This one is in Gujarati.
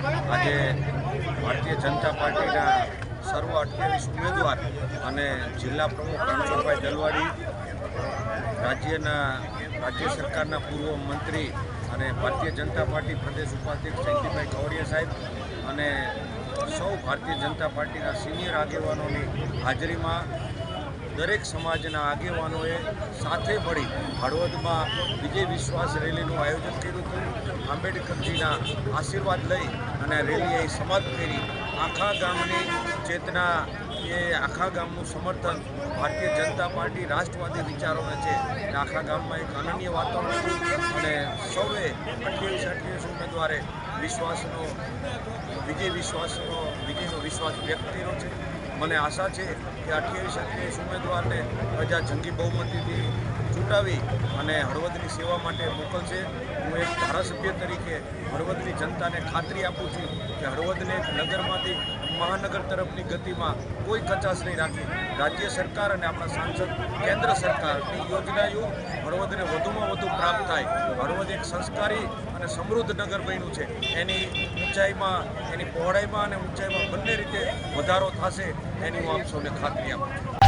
આજે ભારતીય જનતા પાર્ટીના સર્વ અઠ્યાવીસ ઉમેદવાર અને જિલ્લા પ્રમુખ રણછોડભાઈ દલવાડી, રાજ્યના, રાજ્ય સરકારના પૂર્વ મંત્રી અને ભારતીય જનતા પાર્ટી પ્રદેશ ઉપાધ્યક્ષ જયંતિભાઈ કવડિયા સાહેબ અને સૌ ભારતીય જનતા પાર્ટીના સિનિયર આગેવાનોની હાજરીમાં દરેક સમાજના આગેવાનોએ સાથે મળી હળવદમાં વિજય વિશ્વાસ રેલીનું આયોજન કર્યું હતું. આંબેડકરજીના આશીર્વાદ લઈ અને રેલી અહીં સમાપ્ત કરી આખા ગામની ચેતના એ આખા ગામનું સમર્થન ભારતીય જનતા પાર્ટી રાષ્ટ્રવાદી વિચારોને છે. અને આખા ગામમાં એક અનન્ય વાતાવરણ હતું અને સૌએ અઠ્યાવીસ અઠ્યાવીસ ઉમેદવારે વિશ્વાસનો, વિજય વિશ્વાસનો, વિજયનો વિશ્વાસ વ્યક્ત કર્યો છે. મને આશા છે કે અઠ્યાવીસ અઠ્યાવીસ ઉમેદવારને પ્રજા જંગી બહુમતીથી ચૂંટાવી અને હળવદની સેવા માટે મોકલશે હું એક ધારાસભ્ય તરીકે હળવદની જનતાને ખાતરી આપું છું કે હળવદને નગરમાંથી મહાનગર તરફની ગતિમાં કોઈ કચાશ નહીં રાખી. રાજ્ય સરકાર અને આપણા સાંસદ, કેન્દ્ર સરકારની યોજનાઓ હળવદને વધુમાં વધુ પ્રાપ્ત થાય. હળવદ એક સંસ્કારી અને સમૃદ્ધ નગર બન્યું છે. એની ઊંચાઈમાં, એની પહોળાઈમાં અને ઊંચાઈમાં બંને રીતે વધારો થશે એની હું આપ સૌને ખાતરી આપું છું.